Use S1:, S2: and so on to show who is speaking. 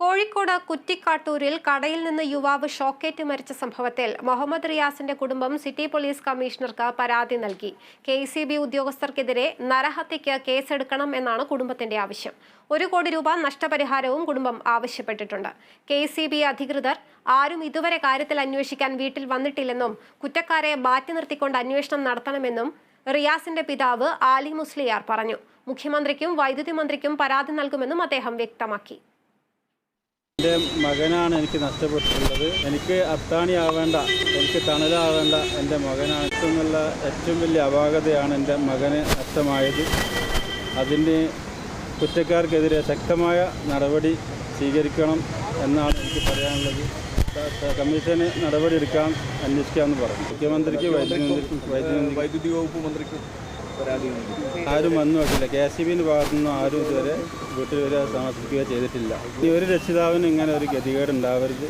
S1: കോഴിക്കോട് കുറ്റിക്കാട്ടൂരിൽ കടയിൽ നിന്ന് യുവാവ് ഷോക്കേറ്റ് മരിച്ച സംഭവത്തിൽ മുഹമ്മദ് റിയാസിന്റെ കുടുംബം സിറ്റി പോലീസ് കമ്മീഷണർക്ക് പരാതി നൽകി. കെ സി ബി ഉദ്യോഗസ്ഥർക്കെതിരെ നരഹത്യയ്ക്ക് കേസെടുക്കണം എന്നാണ് കുടുംബത്തിന്റെ ആവശ്യം. ഒരു കോടി രൂപ നഷ്ടപരിഹാരവും കുടുംബം ആവശ്യപ്പെട്ടിട്ടുണ്ട്. കെ സി ബി അധികൃതർ ആരും ഇതുവരെ കാര്യത്തിൽ അന്വേഷിക്കാൻ വീട്ടിൽ വന്നിട്ടില്ലെന്നും കുറ്റക്കാരെ മാറ്റി നിർത്തിക്കൊണ്ട് അന്വേഷണം നടത്തണമെന്നും റിയാസിന്റെ പിതാവ് ആലി മുസ്ലിയാർ പറഞ്ഞു. മുഖ്യമന്ത്രിക്കും വൈദ്യുതി മന്ത്രിക്കും പരാതി നൽകുമെന്നും അദ്ദേഹം വ്യക്തമാക്കി.
S2: എന്റെ മകനാണ് എനിക്ക് നഷ്ടപ്പെട്ടിട്ടുള്ളത്. എനിക്ക് അത്താണി ആവേണ്ട എനിക്ക് തണലാവേണ്ട എന്റെ മകനാണ്. ഏറ്റവും നല്ല ഏറ്റവും വലിയ അപാകതയാണ് എന്റെ മകന് നഷ്ടമായത്. അതിന് കുറ്റക്കാർക്കെതിരെ ശക്തമായ നടപടി സ്വീകരിക്കണം എന്നാണ് എനിക്ക് പറയാനുള്ളത്. കമ്മീഷന് നടപടി എടുക്കാൻ അന്വേഷിക്കാമെന്ന് പറഞ്ഞു. മുഖ്യമന്ത്രിക്ക് വൈദ്യുതി വൈദ്യുതി
S3: വകുപ്പ് മന്ത്രിക്ക്
S2: ആരും വന്നു നോക്കില്ല. കെ എസ് ബിന്റെ ബിന്റെ ഭാഗത്തുനിന്നും ആരും ഇതുവരെ വീട്ടിൽ വരെ സമർപ്പിക്കുകയോ ചെയ്തിട്ടില്ല. ഈ ഒരു രക്ഷിതാവിന് ഇങ്ങനെ ഒരു ഗതികേട് ഉണ്ടാവരുത്.